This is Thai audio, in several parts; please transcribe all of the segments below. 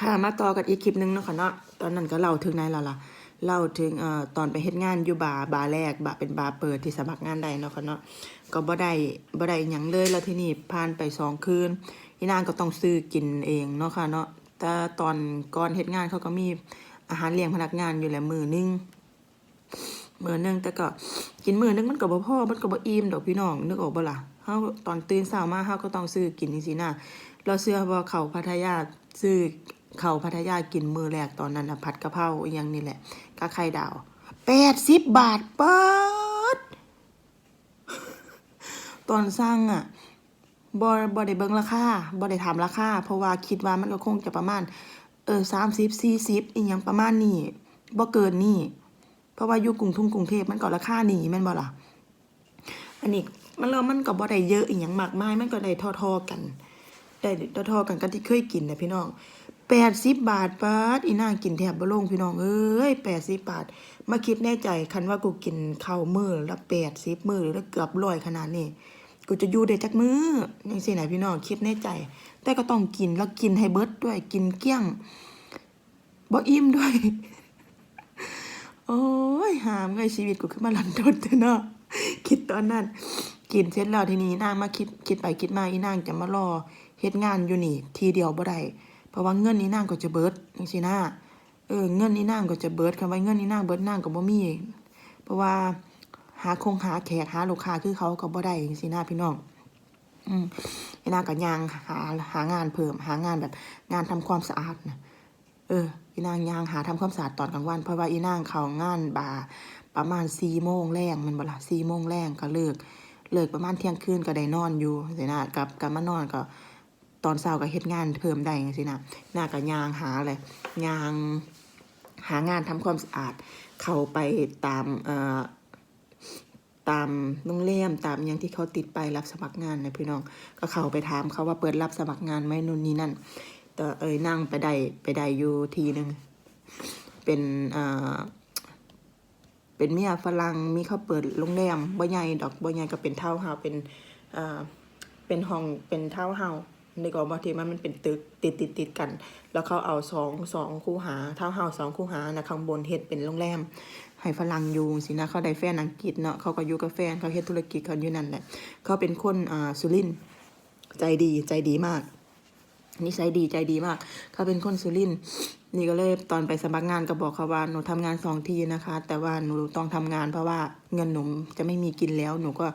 ค่ะมาต่อกันอีกคลิปหนึงเนาะค่ะเนาะตอนนั้นก็เล่าถึงไหนแล้วล่ะเล่าถึงเอ่อตอนไปเฮ็ดงานอยู่บาร์บาร์แรกบาร์เป็นบาร์เปิดที่สมัครงานได้เนาะค่ะเนาะก็บ่ได้บ่ได้หยังเลยแล้วที่นี้ผ่านไปสองคืนอีนางก็ต้องซื้อกินเองเนาะค่ะเนาะแต่ตอนก่อนเฮ็ดงานเขาก็มีอาหารเลี้ยงพนักงานอยู่แหละมือหนึงมือหนึงแต่ก็กินมือหนึงมันก็บ่พอมันก็บ่อิ่มดอกพี่น้องนึกออกบ่ล่ะเฮาตอนตื่นเช้ามาเฮาก็ต้องซื้อกินจังซี่นะเราเชื่อว่าเขาพัทยาซื้อ เขาพัทยากินมือแรกตอนนั้นนะผัดกะเพราอีหยังนี่แหละกับไข่ดาว80บบาทเปิดตอนสั่งอะบ่บ่ได้เบิงราคาบ่ได้ถามราคาเพราะว่าคิดว่ามันก็คงจะประมาณ เออ30 40อีหยังประมาณนี้บ่เกินนี้เพราะว่าอยู่กรุงทุ่งกรุงเทพมันก็ราคานี้แม่นบ่ล่ะอันนี้มันแล้วมันก็บ่ได้เยอะอีหยังมากมายมันก็ได้ท่าๆกันได้ท่าๆกันกับที่เคยกินนะพี่น้อง 80บบาทปาดอีนากินแทบบ่ลงพี่น้องเอ้ย80บบาท มาคิดแน่ใจคันว่ากูกินข้าวมื้อละ80มื้อละเกือบร้อยขนาดนี้กูจะอยู่ได้จักมื้อจังซี่นพี่น้องคิดในใจ แต่ก็ต้องกินแล้วกินให้เบิดด้วยกินเกลี้ยงบ่อิ่มด้วย โอ้ยหามไงชีวิตกูขึ้นมาลันทดเนาะคิดตอนนั้นกินเสร็จแล้วทีนี้นางมาคิดคิดไปคิดมาอีนางจะมารอเฮ็ดงานอยู่นี่ ทีเดียวบ่ได้ เพราะว่าเงินอีนางก็จะเบิดจังซี่นะเออเงินอีนางก็จะเบิดคำว่าเงินอีนางเบิดนางก็บ่มีเพราะว่าหาคงหาแขกหาลูกค้าคือเขาก็บ่ได้จังซี่นะพี่น้องอืมอีนางก็ย่างหาหางานเพิ่มหางานแบบงานทำความสะอาดนะเอออีนางยางหาทำความสะอาดตอนกลางวัน เพราะว่าอีนางเขางานบ่าประมาณสี่โมงแรงมันบ่ละสี่โมงแรงก็เลิกเลิกประมาณเที่ยงคืนก็ได้นอนอยู่สินะกลับกลับมานอนก็ ตอนเช้าก็เฮ็ดงานเพิ่มได้จังซี่นะหน้าก็ยางหาอะไรยางหางานทำความสะอาด เข้าไปตามเอ่อตามโรงแรมตามอหยังที่เขาติดไปรับสมัครงานนะพี่น้อง ก็เข้าไปถามเขาว่าเปิดรับสมัครงานไหมนู่นนี่นั่น แต่เอ้ยนั่งไปได้ไปได้อยู่ทีหนึ่งเป็นเอ่อเป็นเมียฝรั่งมีเขาเปิดโรงแรมบ่ใหญ่ดอกบ่ใหญ่ก็เป็นเท่าเฮาเป็นเอ่อเป็นห้องเป็นเท่าเฮา ในกองบางทีมันมันเป็นตึกติดติดติดกัน แล้วเขาเอาสองสองคู่หาเท่าเฮาส์สองคู่หานะข้างบนเฮ็ดเป็นโรงแรมให้ฝรั่งอยู่สินะเขาได้แฟนอังกฤษเนาะเขาก็อยู่กับแฟนเขาเฮ็ดธุรกิจเขาอยู่นั่นแหละเขาเป็นคนอ่าสุรินใจดีใจดีมากนิสัยดีใจดีมาก เขาเป็นคนสุรินนี่ก็เลยตอนไปสมัครงานก็บอกเขาว่าหนูทำงานสองทีนะคะ แต่ว่าหนูต้องทำงานเพราะว่าเงินหนูจะไม่มีกินแล้ว หนูก็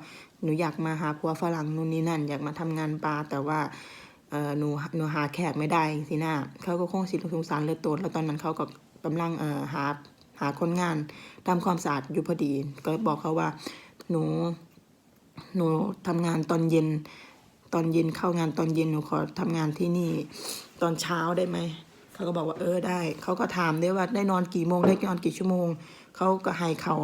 หนูอยากมาหาผัวฝรั่งนู่นนี่นั่น อยากมาทำงานบาแต่ว่า เออหนูหนูหาแขกไม่ได้สินะเขาก็คงสิสงสารเลยโตดแล้วตอนนั้นเขาก็กำลังเอ่อหาหาคนงานทำความสะอาดอยู่พอดี ก็บอกเขาว่า หนูหนูทำงานตอนเย็น ตอนเย็นเข้างานตอนเย็นหนูขอทำงานที่นี่ตอนเช้าได้ไหมเขาก็บอกว่าเออได้ เขาก็ถามด้วยว่าได้นอนกี่โมงได้นอนกี่ชั่วโมง เขาก็ให้เขา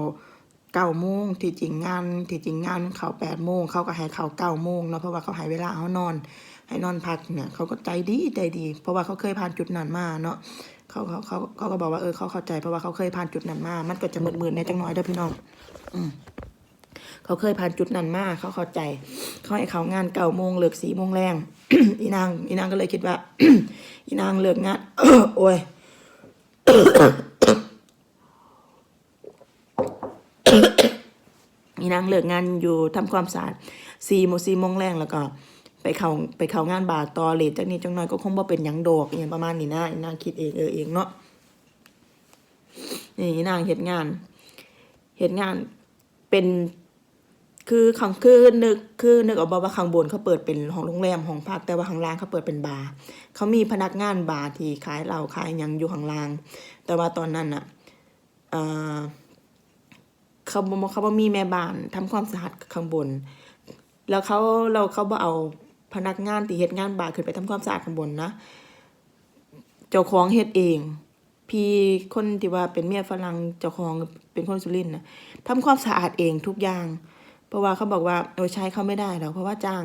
เก้าโมงที่จริงงานที่จริงงานเขาแปดโมงเขาก็ให้เขาเก้าโมงเนาะเพราะว่าเขาให้เวลาเขานอน ให้นอนพักเนี่ยเขาก็ใจดีใจดี เพราะว่าเขาเคยผ่านจุดนั้นมาเนาะเขาเขาเขาเขาก็บอกว่าเออเขาเข้าใจเพราะว่าเขาเคยผ่านจุดนั้นมา มันก็จะมืดๆในจังน้อยเด้อพี่น้อง อืมเขาเคยผ่านจุดนั้นมาเขาเข้าใจ เขาให้เขางานเก้าโมงเลิกสีโมงแรงอีนางอีนางก็เลยคิดว่า อีนางเลิกงานโอ้ยอีนางเลิกงานอยู่ทำความสะอาดสี่โมงสี่โมงแรงแล้วก็ ไปเขาไปเขางานบาร์ต่อเลทจากนี้จังน้อยก็คงบ่เป็นยังดอกอย่างประมาณนี้นะนางคิดเองเออเองเนาะนี่นางเฮ็ดงานเฮ็ดงานเป็นคือขังคือนึกคือนึกออกบ่ว่าข้างบนเขาเปิดเป็นห้องโรงแรมห้องพักแต่ว่าข้างล่างเขาเปิดเป็นบาร์เขามีพนักงานบาร์ที่ขายเหล้าขายยังอยู่ข้างล่าง แต่ว่าตอนนั้นน่ะเอ่อเขาบ่เขาบ่มีแม่บ้านทำความสะอาดข้างบน แล้วเขาเราเขาบ่เอา พนักงานที่เฮ็ดงานบาร์ขึ้นไปทำความสะอาดข้างบนนะ เจ้าของเฮ็ดเอง พี่คนที่ว่าเป็นเมียฝรั่งเจ้าของเป็นคนสุรินทร์นะทำความสะอาดเองทุกอย่าง เพราะว่าเขาบอกว่าเออใช้เขาไม่ได้หรอกเพราะว่าจ้าง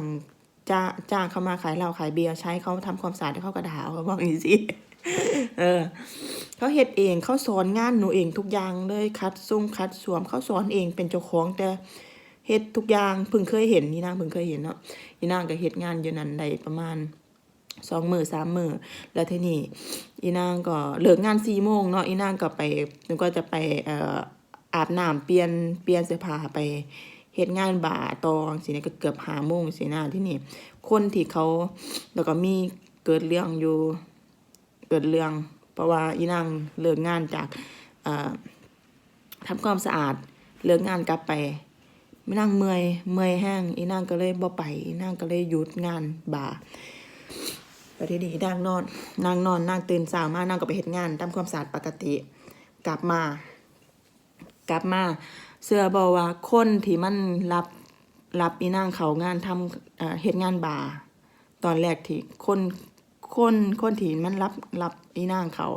จ้างจ้างเขามาขายเหล้าขายเบียร์ใช้เขาทำความสะอาดแล้เขาก็ด่าเขาบอกอย่างนี้สิเออเขาเฮ็ดเองเขาสอนงานหนูเองทุกอย่างเลยคัดซุ้มคัดสวมเขาสอนเองเป็นเจ้าของแต่เฮ็ดทุกอย่างเพิ่งเคยเห็นนี่นาเพิ่งเคยเห็นเนาะ นี่นางก็เฮ็ดงานอยู่นั่นได้ประมาณสองมือสามมือแล้วทีนี้อีนางก็เลิกงานสี่โมงเนาะอีนางก็ไปนึกว่าจะไปเอ่ออาบน้ำเปลี่ยนเปลี่ยนเสื้อผ้าไปเฮ็ดงานบ่าตองสิเนี่ยก็เกือบหาโมงสินะที่นี่คนที่เขาแล้วก็มีเกิดเรื่องอยู่เกิดเรื่อง เพราะว่าอีนางเลิกงานจากเอ่อทำความสะอาดเลิกงานกลับไป ไม่นั่งเมื่อยเมื่อยแห้งอีนางก็เลยบ่ไปอีนางก็เลยหยุดงานบ่าประเทศนี้นางนอนนางนอนนางตื่นสายมากนางก็ไปเฮ็ดงานทำความสะอาดปกติ กลับมา กลับมาเสื้อบอกว่าคนที่มันรับรับอีนางเขางานทำเอ่อเฮ็ดงานบาร์ตอนแรกที่คนคนคนที่มันรับรับอีนางเขา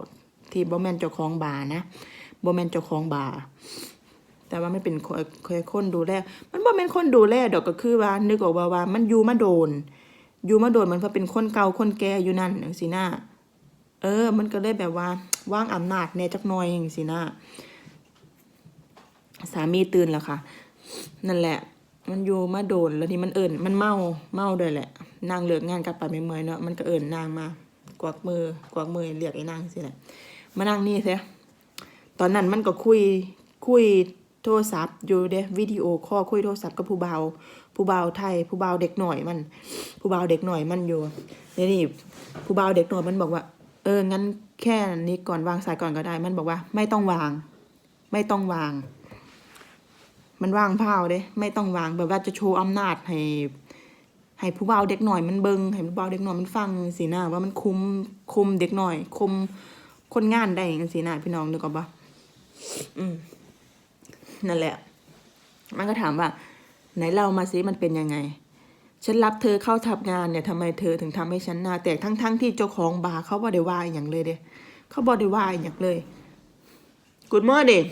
ที่บ่แมนเจ้าของบาร์นะบ่แมนเจ้าของบาร์ แต่ว่าไม่เป็นคนคนดูแล มันบ่แม่นคนดูแลดอกก็คือว่านึกออกว่าว่ามันอยู่มาโดน อยู่มาโดนมันเพราะเป็นคนเก่าคนแก่อยู่นั่นจังซี่นะเออ มันก็เลยแบบว่าว่างอำนาจแน่จักน่อยจังซี่นะสามีตื่นแล้วค่ะ นั่นแหละ มันอยู่มาโดนแล้วนี่มันเอิญมันเมาเมาด้วยแหละ นางเลิกงานกลับไปเมื่อยเนาะมันก็เอิญนางมากวักมือกวักมือเรียกไอ้นางสิแหละมานั่งนี่เสียตอนนั้นมันก็คุยคุย โทรศัพท์อยู่เด้วิดีโอคอคุยโทรศัพท์กับผู้เบาวผู้เบาวไทย ผู้เบาวเด็กหน่อยมัน ผู้เบาวเด็กหน่อยมันอยู่นี่นี่ผู้เบาวเด็กหน่อยมันบอกว่า เอองั้นแค่นี้ก่อนวางสายก่อนก็ได้ มันบอกว่า ไม่ต้องวาง ไม่ต้องวาง มันวางเผาเด้ ไม่ต้องวางแบบว่าจะโชว์อำนาจให้ให้ผู้บ่าวเด็กหน่อยมันเบิงให้ผู้บ่าวเด็กหน่อยมันฟังสินะว่ามันคุมคุมเด็กหน่อยคุมคนงานได้จังสินะพี่น้องนึกออกปะอืม นั่นแหละ มันก็ถามว่า ไหนเล่ามาสิมันเป็นยังไง ฉันรับเธอเข้าทำงานเนี่ยทำไมเธอถึงทำให้ฉันหน้าแตกทั้งๆที่เจ้าของบาร์เขาบ่ได้ว่าอย่างเลยเด้เขาบ่ได้ว่าอย่างเลย Good morning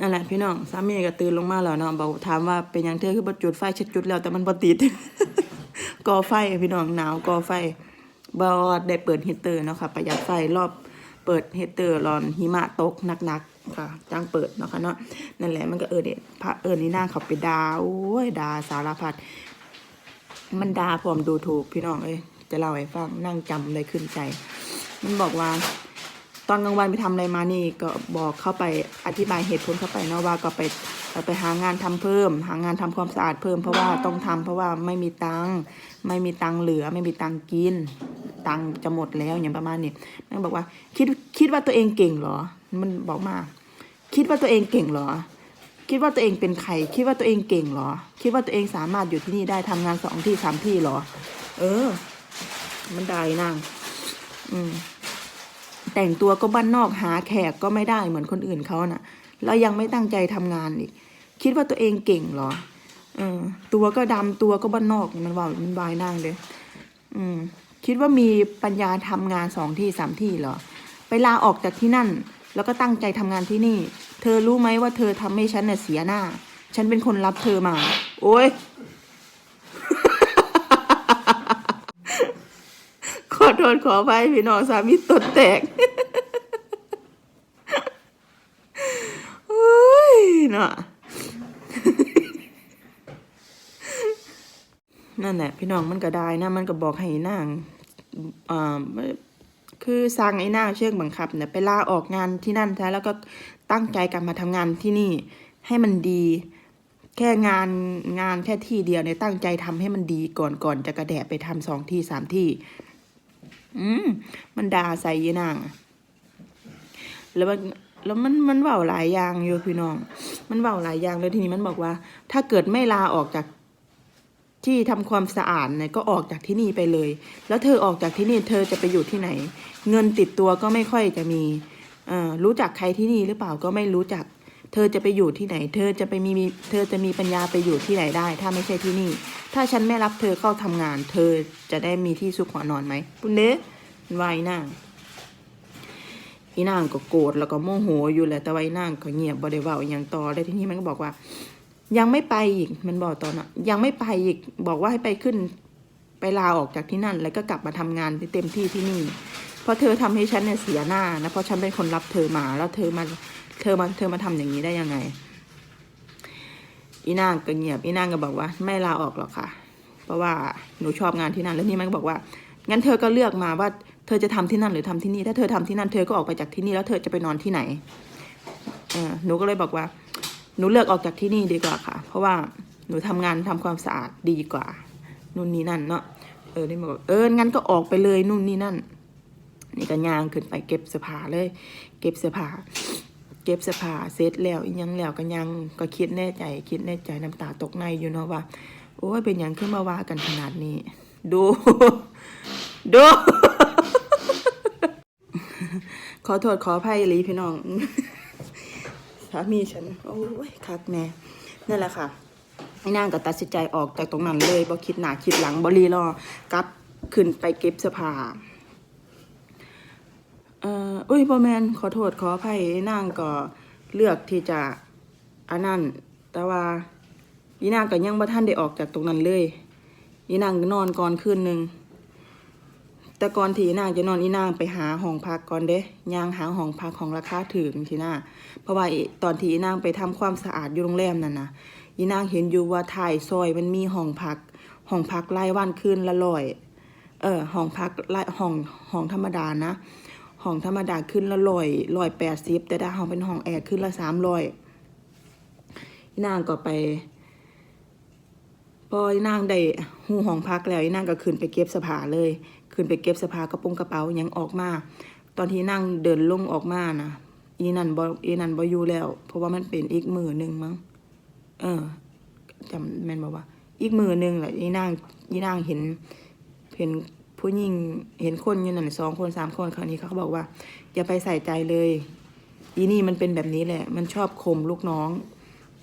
นั่นแหละพี่น้องสามีก็ตื่นลงมาแล้วเนาะบอกถามว่าเป็นยังเธอคือบ่จุดไฟฉันจุดแล้วแต่มันบ่ติดก่อไฟพี่น้องหนาวก่อไฟบ่ได้เปิดฮีเตอร์เนาะค่ะประหยัดไฟรอบเปิดฮีเตอร์รอนหิมะตกหนักๆ ค่ะจังเปิดเนาะค่ะเนาะนั่นแหละมันก็เออเด็ดพระเอิญนี่นางเขาไปดาโอ้ยด่าสารพัดมันด่าพร้อมดูถูกพี่น้องเอ้ยจะเล่าให้ฟังนั่งจำเลยขึ้นใจ มันบอกว่า ตอนกลางวันไปทำอะไรมานี่ก็บอกเข้าไปอธิบายเหตุผลเข้าไปเนาะว่าก็ไปไปหางานทำเพิ่ม หางานทำความสะอาดเพิ่มเพราะว่าต้องทำเพราะว่าไม่มีตังค์ไม่มีตังค์เหลือ ไม่มีตังค์กิน ตังค์จะหมดแล้วอย่างประมาณนี้มันบอกว่าคิดคิดว่าตัวเองเก่งเหรอ มันบอกมา คิดว่าตัวเองเก่งเหรอ คิดว่าตัวเองเป็นใคร คิดว่าตัวเองเก่งเหรอ คิดว่าตัวเองสามารถอยู่ที่นี่ได้ทำงานสองที่สามที่เหรอ เออ มันได้นางอืม แต่งตัวก็บ้านนอกหาแขกก็ไม่ได้เหมือนคนอื่นเขาน่ะ แล้วยังไม่ตั้งใจทำงานอีก คิดว่าตัวเองเก่งเหรอเออตัวก็ดำตัวก็บ้านนอกมันว่ามันวายนั่งเลย อืม คิดว่ามีปัญญาทำงานสองที่สามที่เหรอ ไปลาออกจากที่นั่น แล้วก็ตั้งใจทำงานที่นี่ เธอรู้ไหมว่าเธอทำให้ฉันเน่ะเสียหน้า ฉันเป็นคนรับเธอมา โอ้ยขอโทษขอไปพี่น้องสามีตดแตกโอ้ยเนาะนั่นแหละพี่น้องมันก็ได้นะ มันก็บอกให้นางอ่า คือสั่งไอ้หน้าเชือกบังคับเนี่ยไปลาออกงานที่นั่นแท้แล้วก็ตั้งใจกลับมาทำงานที่นี่ให้มันดี แค่งานงานแค่ที่เดียวเนี่ยตั้งใจทำให้มันดีก่อนก่อนจะกระแดะไปทำสองที่สามที่ อืมมันด่าใส่ยีนางแล้วมันแล้วมันมันเว้าหลายอย่างอยู่พี่น้อง มันเว้าหลายอย่างแล้วทีนี้มันบอกว่า ถ้าเกิดไม่ลาออกจาก ที่ทำความสะอาดเนี่ยก็ออกจากที่นี่ไปเลย แล้วเธอออกจากที่นี่เธอจะไปอยู่ที่ไหน เงินติดตัวก็ไม่ค่อยจะมีเอ่อรู้จักใครที่นี่หรือเปล่าก็ไม่รู้จัก เธอจะไปอยู่ที่ไหน เธอจะไปมีมีเธอจะมีปัญญาไปอยู่ที่ไหนได้ ถ้าไม่ใช่ที่นี่ ถ้าฉันไม่รับเธอเข้าทำงาน เธอจะได้มีที่ซุกหัวนอนไหมปุ้นเด้วายนางอีนางก็โกรธแล้วก็โมโหอยู่แหละแต่วาอีนางก็เงียบบ่ได้เว้าอย่างต่อแล้วทีนี้มันก็บอกว่า ยังไม่ไปอีกมันบอกตอนน่ะยังไม่ไปอีกบอกว่าให้ไปขึ้น ไปลาออกจากที่นั่น แล้วก็กลับมาทำงานที่เต็มที่ที่นี่เพราะเธอทำให้ฉันเนี่ยเสียหน้านะเพราะฉันเป็นคนรับเธอมา แล้วเธอมาเธอมาเธอมาทำอย่างนี้ได้ยังไง อีนางก็เงียบอีนางก็บอกว่า ไม่ลาออกหรอกค่ะ เพราะว่าหนูชอบงานที่นั่นแล้วนี่มันก็บอกว่างั้นเธอก็เลือกมาว่าเธอจะทำที่นั่นหรือทำที่นี่ ถ้าเธอทำที่นั่นเธอก็ออกไปจากที่นี่แล้วเธอจะไปนอนที่ไหนเออหนูก็เลยบอกว่า หนูเลือกออกจากที่นี่ดีกว่าค่ะ เพราะว่าหนูทำงานทำความสะอาดดีกว่า นู่นนี่นั่นเนาะเออนี่บอกเอองั้นก็ออกไปเลยนู่นนี่นั่น นี่ก็ย่างขึ้นไปเก็บเสื้อผ้าเลย เก็บเสื้อผ้าเก็บเสื้อผ้าเสร็จแล้วยังแล้วก็ยังก็คิดแน่ใจ คิดแน่ใจน้ำตาตกในอยู่เนาะว่าโอ้ยเป็นหยังขึ้นมาว่ากันขนาดนี้ ดู ดูขอโทษขออภัยลีพี่น้อง สามีฉัน โอ้ยคักแน่นั่นแหละค่ะไอ้นางก็ตัดสินใจออกจากตรงนั้นเลยบ่คิดหนาคิดหลังบ่รีรอกลับขึ้นไปเก็บเสื้อผ้าเอ่ออุ้ยบ่แมนขอโทษขออภัยนางก็เลือกที่จะอันนั้นแต่ว่าอีนางก็ยังบ่ทันได้ออกจากตรงนั้นเลยอีนางนอนก่อนคืนหนึ่ง แต่ก่อนที่นางจะนอนอีนางไปหาห้องพักก่อนเด้ย่างหาห้องพักของราคาถึงทีน่าเพราะว่าตอนที่อีนางไปทำความสะอาดอยู่โรงแรมนั่นนะอีนางเห็นอยู่ว่าถ่ายซอยมันมีห้องพักห้องพักรายวันคืนละร้อยเออห้องพักรายห้องห้องธรรมดานะห้องธรรมดาขึ้นละร้อยร้อยแปดสิบแต่ถ้าห้องเป็นห้องแอร์ขึ้นละสามร้อยอีนางก็ไปพออีนางได้หูห้องพักแล้วอีนางก็ขึ้นไปเก็บสภาเลย ขึ้นไปเก็บเสภากระโปรงกระเป๋ายังออกมา ตอนที่นั่งเดินลงออกมานะอีนันบอีนันบอยู่แล้ว เพราะว่ามันเป็นอีกมือหนึ่งมั้ง เออจำแม่นบอกว่า อีกมือหนึ่งแหละอีนางอีนางเห็นเห็นผู้หญิงเห็นคนอยู่นั่นสองคนสามคนคราวนี้เขาบอกว่า อย่าไปใส่ใจเลย อีนี่มันเป็นแบบนี้แหละ มันชอบข่มลูกน้อง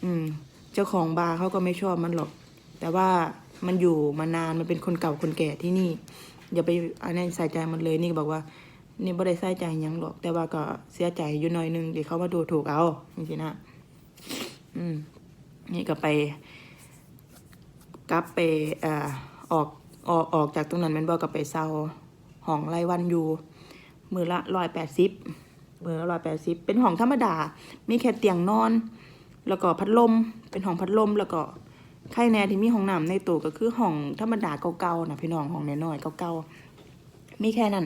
อืม เจ้าของบาร์เขาก็ไม่ชอบมันหรอก แต่ว่ามันอยู่มานานมันเป็นคนเก่าคนแก่ที่นี่ อย่าไปอันนั้นใส่ใจมันเลยนี่บอกว่า นี่บ่ได้ใส่ใจยังหรอก แต่ว่าก็เสียใจอยู่หน่อยนึงที่เขามาดูถูกเอาจริงๆนะอืม นี่ก็ไปกลับไปอ่อออกออกออกจากตรงนั้นแมันบอกกับไปเซาห้องรายวันอยู่มือละร้อยแปดสิบมือละร้อยแปดสิบเป็นห้องธรรมดา มีแค่เตียงนอน แล้วก็พัดลม เป็นห้องพัดลมแล้วก็ ไข่แน่ที่มีห้องน้ำในตัวก็คือห้องธรรมดาเก่าๆนะพี่น้องห้องน้อยๆเก่าๆมีแค่นั้น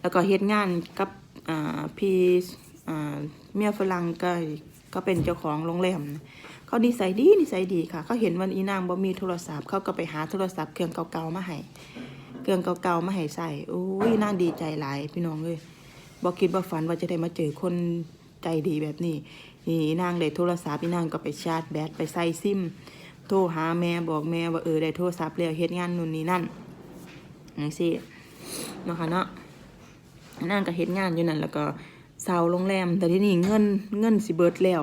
แล้วก็เฮ็ดงานกับพี่เมียฝรั่งก็ก็เป็นเจ้าของโรงแรมเขานิสัยดีนิสัยดีค่ะ เขาเห็นวันอีนางบ่มีโทรศัพท์เขาก็ไปหาโทรศัพท์เครื่องเก่าๆมาให้เครื่องเก่าๆมาให้ใส่โอ้ยนางดีใจหลายพี่น้องเอ้ยบ่คิดบ่ฝันว่าจะได้มาเจอคนใจดีแบบนี้ นี่นางได้โทรศัพท์อีนางก็ไปชาร์จแบตไปใส่ซิม โทรหาแม่บอกแม่ว่าเออได้โทรศัพท์แล้วเฮ็ดงานนู่นนี่นั่นจังซี่เนาะค่ะเนาะนั่งก็เฮ็ดงานอยู่นั่นแล้วก็เซาโรงแรม แต่ที่นี่เงินเงินสิเบิดแล้ว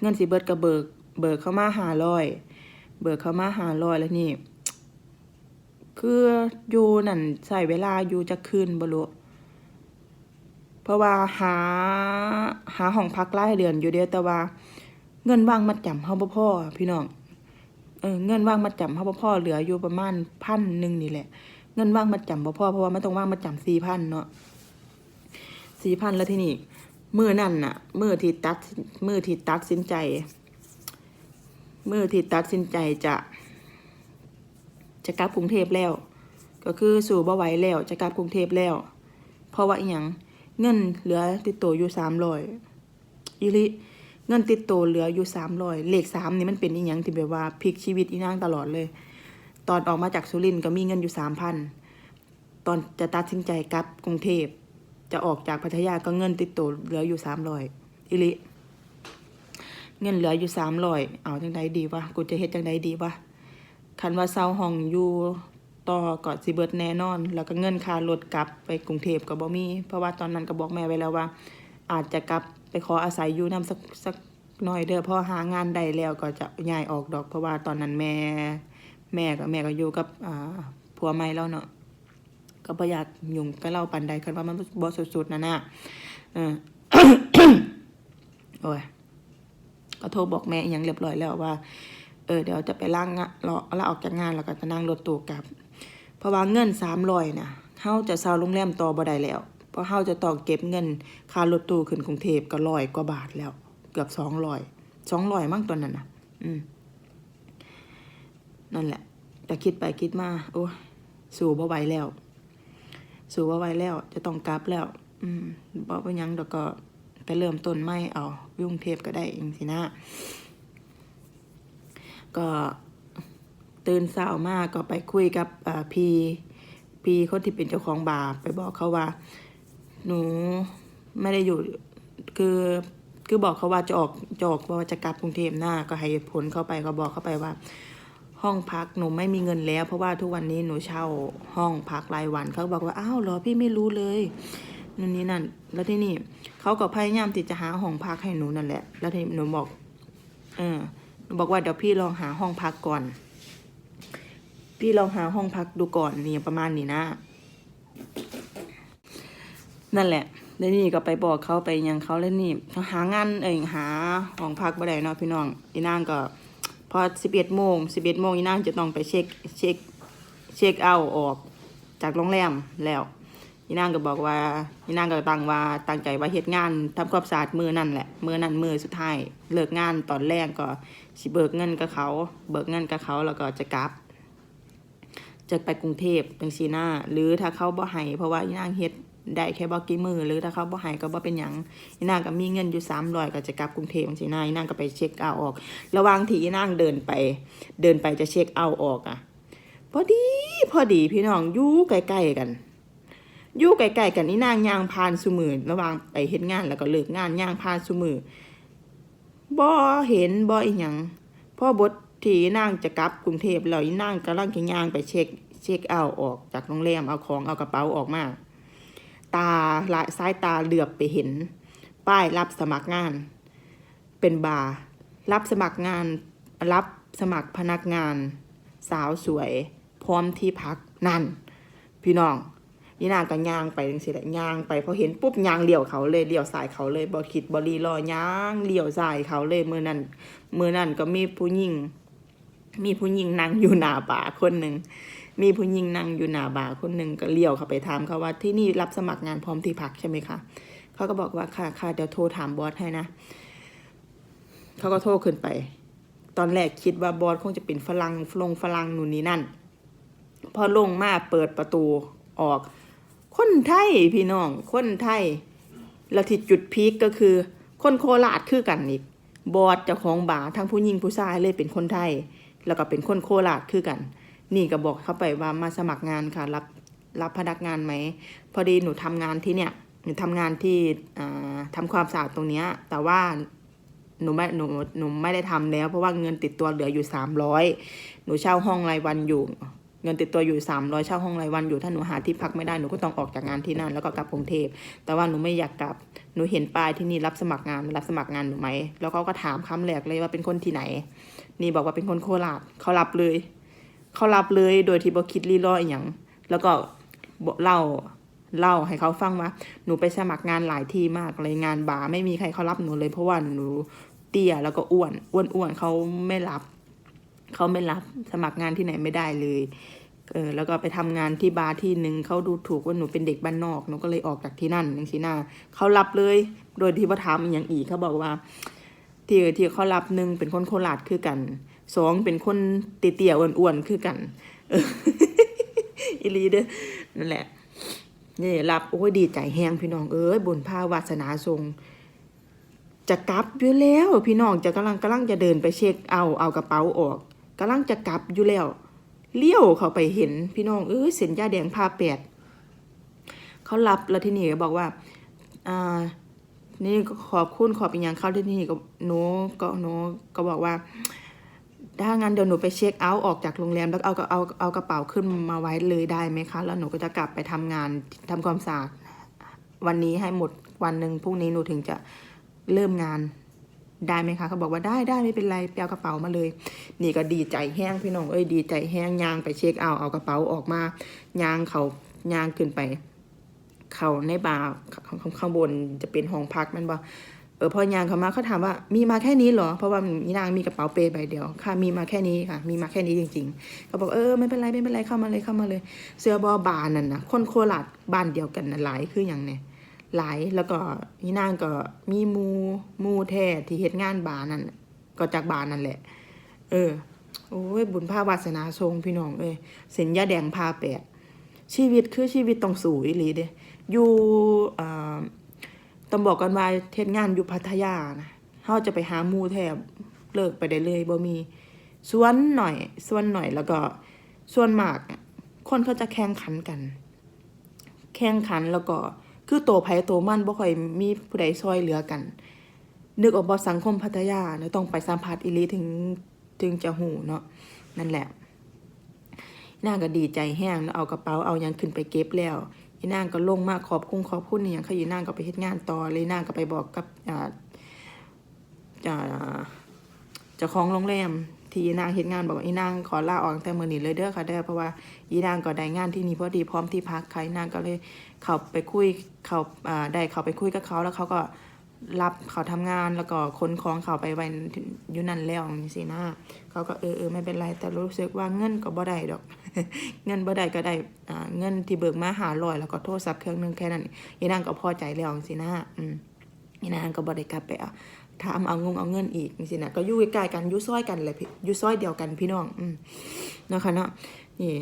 เงินสิเบิดก็เบิก เบิกเข้ามาหาร้อยเบิกเข้ามาหาร้อยแล้วนี่คืออยู่นั่นใส่เวลาอยู่จะคืนบ่รู้ เพราะว่าหาหาห้องพักรายเดือนอยู่เดียวแต่ว่า เงินว่างมัดจำเฮาบ่พอพี่น้องเออเงินว่างมัดจำเฮาบ่พอเหลืออยู่ประมาณพันหนึ่งนี่แหละ เงินว่างมัดจำบ่พ่อเพราะว่ามันต้องว่างมัดจำสี่พันเนาะสี่พันแล้วที่นี่มือนั่นน่ะมือที่ตัดมือที่ตัดสินใจมือที่ตัดสินใจจะ จะกลับกรุงเทพแล้ว ก็คือสู่บ่ไหวแล้วจะกลับกรุงเทพแล้ว เพราะว่าอีหยัง เงินเหลือติดตัวอยู่สามร้อยอีลิเงินติดตัวเหลืออยู่สามร้อยเลขสามนี่มันเป็นอีหยังที่แบบว่าพลิกชีวิตอีนางตลอดเลย ตอนออกมาจากสุรินทร์ก็มีเงินอยู่สามพันตอนจะตัดสินใจกลับกรุงเทพจะออกจากพัทยาก็เงินติดตัวเหลืออยู่สามร้อยอิลิเงินเหลืออยู่สามร้อยเอาจังใดดีวะกูจะเฮ็ดจังใดดีวะคันว่าเซาห้องอยู่ ต่อก็สิเบิดแน่นอน แล้วก็เงินค่ารถกลับไปกรุงเทพก็บ่มี เพราะว่าตอนนั้นก็บอกแม่ไว้แล้วว่า อาจจะกลับไปขออาศัยอยู่นํสักสักหน่อยเด้อพอหางานได้แล้วก็จะย้ายออกดอก เพราะว่าตอนนั้นแม่ แม่ก็แม่ก็อยู่กับอ่าผัวใหม่แล้วเนาะก็บ่อยากยุ่งกับเราปานใดคันว่ามันบ่สุดๆนั่นน่ะเออโอ้ยก็โทรบอกแม่อหยังเรียบร้อยแล้วว่า เออเดี๋ยวจะไปล่างงะรอลาออกจากงานแล้วก็จะนั่งรถตู้กลับ เพราะว่าเงิน300นะเฮาจะเช่าโรงแรมต่อบ่ได้แล้ว เพราะเฮาจะต้องเก็บเงินค่ารถตู้ขึ้นกรุงเทพก็ร้อยกว่าบาทแล้ว เกือบ200 200มั้งตอนนั้นน่ะอืมนั่นแหละ แต่คิดไปคิดมา โอ้สู่บ่ไหวแล้ว สู่บ่ไหวแล้ว จะต้องกลับแล้ว อืมบ่เป็นหยังดอกก็ไปเริ่มต้นใหม่เอายกรุงเทพก็ได้เองสินะ ก็ ตื่นเช้ามากก็ไปคุยกับพี่พี่คนที่เป็นเจ้าของบาร์ไปบอกเขาว่า หนูไม่ได้อยู่คือคือบอกเขาว่าจะออกจะออกว่าจะกลับกรุงเทพหน้าก็ให้ผลเข้าไปก็บอกเข้าไปว่า ห้องพักหนูไม่มีเงินแล้ว เพราะว่าทุกวันนี้หนูเช่าห้องพักรายวันเขาบอกว่าอ้าวเหรอพี่ไม่รู้เลยนั่นนี่นั่น แล้วที่นี่เขาก็พยายามที่จะหาห้องพักให้หนูนั่นแหละ แล้วที่หนูบอก เออหนูบอกว่าเดี๋ยวพี่ลองหาห้องพักก่อน พี่ลองหาห้องพักดูก่อนนี่ประมาณนี้นะ นั่นแหละแล้วนี่ก็ไปบอกเขาไปยังเขาแล้วนี่หางานเองหาห้องพักบ่ได้เนาะพี่น้องอีนางก็ พอสิบเอ็ดโมงสิบเอ็ดโมงอีนางจะต้องไปเช็คเช็คเช็คเอาออกจากโรงแรมแล้วอีนางก็บอกว่าอีนางก็ตั้งว่าตั้งใจว่าเฮ็ดงานทำความสะอาดมือนั่นแหละมือนั่นมือสุดท้ายเลิกงานตอนแรกก็สิเบิกเงินกับเขา เบิกเงินกับเขาแล้วก็จะกลับ จะไปกรุงเทพจังซีนาหรือถ้าเขาบ่ให้เพราะว่าอีนางเฮ็ดได้แค่บ่กี่มือหรือถ้าเขาบ่ให้ก็บ่เป็นหยังอีนางก็มีเงินอยู่300ก็จะกลับกรุงเทพจังซีนาอีนางก็ไปเช็คเอาออก ระหว่างที่อีนางเดินไป เดินไปจะเช็คเอาออกอะพอดีพอดีพี่น้องอยู่ใกล้ๆกันอยู่ใกล้ๆกันอีนางย่างผ่านซุมือระหว่างไปเฮ็ดงานแล้วก็เลิกงานย่างผ่านซุมือบ่เห็นบ่อีหยังพ่อบท ที่อีนางจะกลับกรุงเทพแล้วอีนางกำลังจะย่างไปเช็ค เช็คเอาออกจากโรงแรมเอาของเอากระเป๋าออกมา ตาลายซ้ายตาเหลือบไปเห็น ป้ายรับสมัครงาน เป็นบาร์รับสมัครงาน รับสมัครพนักงาน สาวสวย พร้อมที่พักนั่น พี่น้องยี่นางก็ย่างไปจังซี่แหละย่างไปพอเห็นปุ๊บย่างเลี้ยวเขาเลยเลี้ยวสายเขาเลยบ่คิดบ่รีรอย่างเลี้ยวสายเขาเลยมื้อนั้นมื้อนั้นก็มีผู้หญิง มีผู้หญิงนั่งอยู่หน้าบาร์คนหนึ่งมีผู้หญิงนั่งอยู่หน้าบาร์คนหนึ่งก็เลี้ยวเข้าไปถามเขาว่าที่นี่รับสมัครงานพร้อมที่พักใช่ไหมคะเขาก็บอกว่าค่ะค่ะเดี๋ยวโทรถามบอสให้นะเขาก็โทรขึ้นไป ตอนแรกคิดว่าบอสคงจะเป็นฝรั่งลงฝรั่งนู่นนี่นั่น พอลงมาเปิดประตูออก คนไทยพี่น้องคนไทยแล้วที่จุดพีคก็คือ คนโคราชคือกันอีกบอสเจ้าของบาร์ทั้งผู้หญิงผู้ชายเลยเป็นคนไทย แล้วก็เป็นคนโคราชคือกัน นี่ก็บอกเข้าไปว่ามาสมัครงานค่ะ รับรับพนักงานไหม พอดีหนูทำงานที่เนี่ยหนูทำงานที่อ่าทำความสะอาดตรงเนี้ยแต่ว่าหนูไม่หนูหนูไม่ได้ทำแล้ว เพราะว่าเงินติดตัวเหลืออยู่สามร้อยหนูเช่าห้องรายวันอยู่ เงินติดตัวอยู่สามร้อยเช่าห้องรายวันอยู่ถ้าหนูหาที่พักไม่ได้หนูก็ต้องออกจากงานที่นั่นแล้วก็กลับกรุงเทพแต่ว่าหนูไม่อยากกลับหนูเห็นป้ายที่นี่รับสมัครงานรับสมัครงานหนูไหมแล้วเขาก็ถามคำแรกเลยว่าเป็นคนที่ไหน นี่บอกว่าเป็นคนโคราชเขารับเลย เขารับเลยโดยที่บ่คิดรีรออีหยังแล้วก็เล่าเล่าให้เขาฟังว่าหนูไปสมัครงานหลายที่มากเลยงานบาร์ไม่มีใครเขารับหนูเลย เพราะว่าหนูเตี้ยแล้วก็อ้วนอ้วนอ้วนเขาไม่รับเขาไม่รับสมัครงานที่ไหนไม่ได้เลยเออแล้วก็ไปทำงานที่บาร์ที่หนึ่งเขาดูถูกว่าหนูเป็นเด็กบ้านนอกหนูก็เลยออกจากที่นั่นอย่างที่หน้าเขารับเลย โดยที่ว่าถามอย่างอีกเขาบอกว่า ที่ที่เขารับหนึ่งเป็นคนโคราชคือกันสองเป็นคนเตี้ยๆอ้วนๆคือกันอีลีเด้อนั่นแหละนี่รับโอ้ยดีใจแฮงพี่น้องเอ้ยบุญพาวาสนาทรงจะกลับอยู่แล้ว พี่น้องจะกำลังกำลังจะเดินไปเช็คเอาเอากระเป๋าออกกำลังจะกลับอยู่แล้วเลี้ยวเขาไปเห็นพี่น้องเอ้ยเส้นยาแดงผ้าแปดเขารับแล้วที่นี่ก็บอกว่าอ่า นี่ขอบคุณขอบอีกอย่างเข้าที่นี่ก็หนูก็หนูก็บอกว่า ถ้างั้นเดี๋ยวหนูไปเช็คเอาท์ออกจากโรงแรมแล้วเอาเอาเอากระเป๋าขึ้นมาไว้เลยได้ไหมคะ แล้วหนูก็จะกลับไปทำงานทำความสะอาดวันนี้ให้หมดวันหนึ่งพรุ่งนี้หนูถึงจะเริ่มงานได้ไหมคะ เขาบอกว่าได้ได้ไม่เป็นไรไปเอากระเป๋ามาเลย นี่ก็ดีใจแห้งพี่น้องเอ้ยดีใจแห้งยางไปเช็คเอาท์เอากระเป๋าออกมายางเขายางขึ้นไป เขาในบาร์ข้างข้างบนจะเป็นห้องพักมันบ่เออพอยางเขามาเขาถามว่ามีมาแค่นี้เหรอเพราะว่ามีนางมีกระเป๋าเปใบเดียวค่ะมีมาแค่นี้ค่ะ มีมาแค่นี้จริงๆเขาบอกเออไม่เป็นไรไม่เป็นไรเข้ามาเลยเข้ามาเลย เสื้อบอบานนั่นนะคนโคราชบ้านเดียวกันนะหลายคืออย่างเนี่ยหลายแล้วก็นี่นางก็มีมูมูแท้ที่เฮ็ดงานบาร์นั่นก็จากบาร์นั่นแหละ เออ โอ้ยบุญภาวาสนาทรงพี่น้องเอ้ยเส้นยาแดงพาแปดชีวิตคือชีวิตต้องสู้อีหลีเด้ อยู่ต้องบอกกันว่าเทศงานอยู่พัทยานะเฮาจะไปหามูแทบเลิกไปได้เลยบ่มีส่วนหน่อยส่วนหน่อยแล้วก็ส่วนมากคนเขาจะแข่งขันกัน แข่งขันแล้วก็คือโตไผโตมันบ่ค่อยมีผู้ใดซอยเหลือกัน นึกออกบ่สังคมพัทยาเนาะต้องไปสัมผัสอีลีถึงถึงจะหูเนาะนั่นแหละนาก็ดีใจแห้งแล้วเอากระเป๋าเอายังขึ้นไปเก็บแล้ว อีนางก็ลงมาขอบคุณขอบคุณอย่างเขาอีนางก็ไปเฮ็ดงานต่อเลยนางก็ไปบอกกับอ่าเจ้าของโรงแรมที่อีนางเฮ็ดงานบอกว่าอีนางขอลาออกแต่มื้อนี้เลยเด้อค่ะเด้อเพราะว่าอีนางก็ได้งานที่นี่พอดีพร้อมที่พักค่ะอีนางก็เลยเข้าไปคุยเขาอ่าได้เข้าไปคุยกับเขาแล้วเขาก็ รับเขาทำงานแล้วก็ขนของเขาไปไว้อยู่นั่นแล้วจังซี่นะเขาก็เออเออไม่เป็นไร แต่รู้สึกว่าเงินก็บ่ได้ดอก เงินบ่ได้ก็ได้อ่าเงินที่เบิกมาหาร้อยแล้วก็โทรศัพท์เครื่องหนึงแค่นั้นอีนางก็พอใจแล้วจังซี่นะอืมอีนางก็บ่ได้กลับไปถามเอางงเอาเงินอีกจังซี่นะก็อยู่ใกล้กันอยู่ซอยกันแหละพี่อยู่ซอยเดียวกันพี่น้อง อืมนะคะเนาะนี่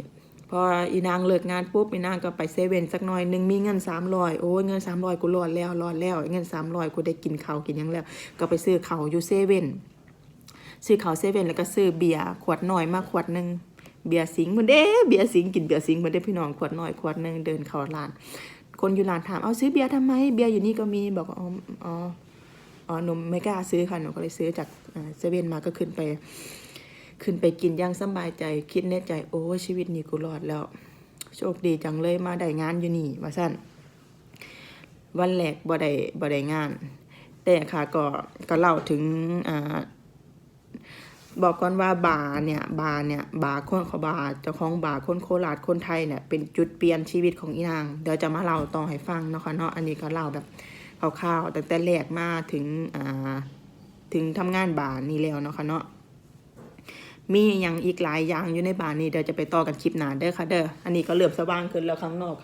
พออีนางเลิกงานปุ๊บอีนางก็ไปเซเว่นสักหน่อยหนึ่งมีเงิน300โอ้ยเงิน300กูรอดแล้วรอดแล้วเงิน300กูได้กินข้าวกินยังแล้ว ก็ไปซื้อข้าวอยู่เซเว่นซื้อข้าวเซเว่นแล้วก็ซื้อเบียร์ขวดหน่อยมาขวดหนึ่งเบียร์สิงมือนเด้เบียร์สิงกินเบียร์สิงมือนเด้พี่น้องขวดหน่อยขวดหนึ่งเดินเข้าร้าน คนอยู่ร้านถามเอาซื้อเบียร์ทำไมเบียร์อยู่นี่ก็มีบอกว่าอ๋ออ๋ออ๋อหนูไม่กล้าซื้อค่ะหนูก็เลยซื้อจากเซเว่นมาก็ขึ้นไป ขึ้นไปกินย่างสบายใจคิดในใจโอ้ชีวิตนี้กูรอดแล้ว โชคดีจังเลยมาได้งานอยู่นี่ว่าสั้นวันแรกบ่ได้บ่ได้งาน แต่ค่ะก็ก็เล่าถึงอ่าบอกก่อนว่าบาร์เนี่ยบาร์เนี่ยบาร์คนขาบาร์เจ้าของบาร์คนโคราชคนไทยเนี่ยเป็นจุดเปลี่ยนชีวิตของอีนาง เดี๋ยวจะมาเล่าต่อให้ฟังเนาะค่ะเนาะอันนี้ก็เล่าแบบคร่าวๆแต่แต่แรกมาถึงอ่าถึงทำงานบาร์นี่แล้วเนาะค่ะเนาะ มีอย่างอีกหลายอย่างอยู่ในบ้าร์นี้เดี๋ยวจะไปต่อกันคลิปหน้าเด้อค่ะเด้ออันนี้ก็เริ่มสว่างขึ้นแล้วข้างนอก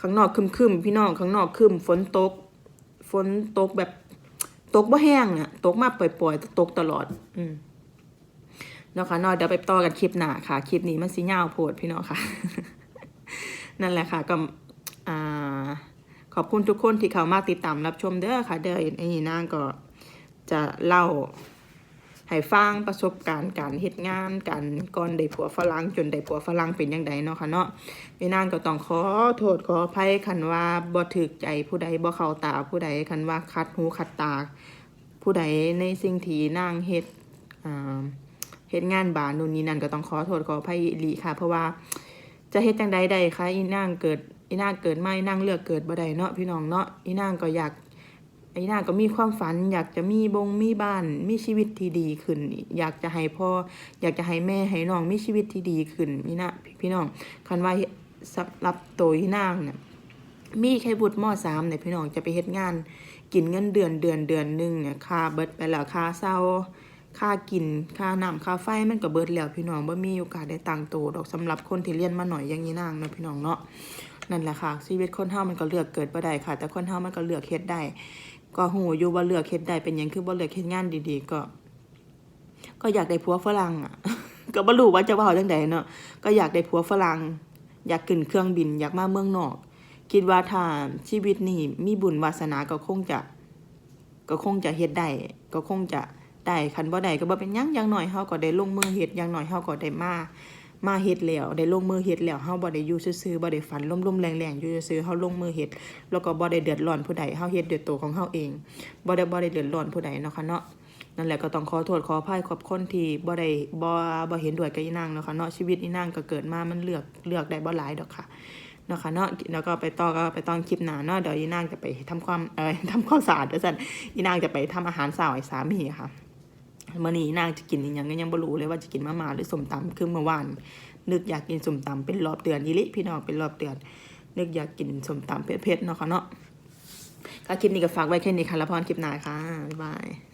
ข้างนอกครึมๆพี่น้องข้างนอกคึมฝนตก ฝนตกแบบตกบ่แห้งอะตกมาปล่อยๆตกตลอด อืมเนาะค่ะนาะเดี๋ยวไปต่อกันคลิปหน้าค่ะคลิปนี้มันสิยาวโพดพี่น้องค่ะ นั่นแหละค่ะก็อ่าขอบคุณทุกคนที่เข้ามาติดตามรับชมเด้อค่ะ เด้อไอ้นี่นางก็จะเล่า ให้ฟังประสบการณ์การเฮ็ดงานการก่อนได้ผัวฝรั่งจนได้ผัวฝรั่งเป็นยังไงเนาะค่ะเนาะไอ้นางก็ต้องขอโทษขออภัยคันว่าบ่ถูกใจผู้ใดบ่เข้าตาผู้ใดคันว่าคัดหูคัดตาผู้ใดในสิ่งที่นางเฮ็ดอ่าเฮ็ดงานบาร์นู่นนี่นั่นก็ต้องขอโทษขออภัยอีหลีค่ะ เพราะว่าจะเฮ็ดจังใดได้คะอีนางเกิดอีนางเกิดไม่นางเลือกเกิดบ่ได้เนาะพี่น้องเนาะอีนางก็อยาก ไอีนาก็มีความฝัน อยากจะมีบงมีบ้าน มีชีวิตที่ดีขึ้น อยากจะให้พ่อ อยากจะให้แม่ให้น้องมีชีวิตที่ดีขึ้นนี่นะพี่น้องคันว่าสำหรับตัวอีนางเนี่ยมีแค่บุตรม .3 เนี่ยพี่น้องจะไปเฮ็ดงาน กินเงินเดือนเดือนเดือนหนึ่งเนี่ยค่าเบิดไปแล้วค่าเช่าค่ากินค่าน้ำค่าไฟมันก็เบิดแล้วพี่น้องบ่มีโอกาสได้ตังโตดอกสำหรับคนที่เรียนมาหน่อยอย่างนี้นางเนาะพี่น้องเนาะนั่นแหละค่ะชีวิตคนเฮามันก็เลือกเกิดบ่ได้ค่ะ แต่คนเฮามันก็เลือกเฮ็ดได้ ก็หูอยู่ว่าเลือกเฮ็ดได้เป็นหยังคือบ่เลือกเฮ็ดงานดีๆ ก็ ก็อยากได้ผัวฝรั่งอะ ก็บ่รู้ว่าจะเว้าจังไดเนาะก็อยากได้ผัวฝรั่งอยากขึ้นเครื่องบิน อยากมาเมืองนอก คิดว่าถ้าชีวิตนี้มีบุญวาสนาก็คงจะ ก็คงจะเฮ็ดได้ก็คงจะได้คันบ่ได้ก็บ่เป็นหยังอย่างน้อยเฮาก็ได้ลงมือเฮ็ดอย่างน้อยเฮาก็ได้มา มาเฮ็ดแล้วได้ลงมือเฮ็ดแล้วเฮาบ่ได้อยู่ซื่อๆบ่ได้ฝันล่มๆแรงๆอยู่ซื่อๆเฮาลงมือเฮ็ดแล้วก็บ่ได้เดือดร้อนผู้ใดเฮาเฮ็ดด้วยตัวของเฮาเองบ่ได้บ่ได้เดือดร้อนผู้ใดเนาะค่ะเนาะนั่นแหละก็ต้องขอโทษขออภัยขอบคนที่บ่ได้บ่บ่เห็นด้วยกับอีนางเนาะค่ะเนาะชีวิตอีนางก็เกิดมามันเลือกเลือกได้บ่หลายดอกค่ะเนาะค่ะเนาะแล้วก็ไปต่อก็ไปตอนคลิปหน้าเนาะเดี๋ยวอีนางจะไปทำความเอ่อทำความสะอาดดี๋ยวสั่นอีนางจะไปทำอาหารสาวให้สามีค่ะ มื่อนี้นางจะกินอีหยังก็ยังบ่รู้เลยว่าจะกินมาม่าหรือสมตำคือเมื่อวานนึกอยากกินสมตำเป็นรอบเดือนยี่ลิพี่น้องเป็นรอบเดือนนึกอยากกินสมตำเผ็ดๆเนาะค่ะเนาะก็คลิปนี้ก็ฝากไว้แค่นี้ค่ะแล้วพรคลิปหน้าค่ะบ๊ายบาย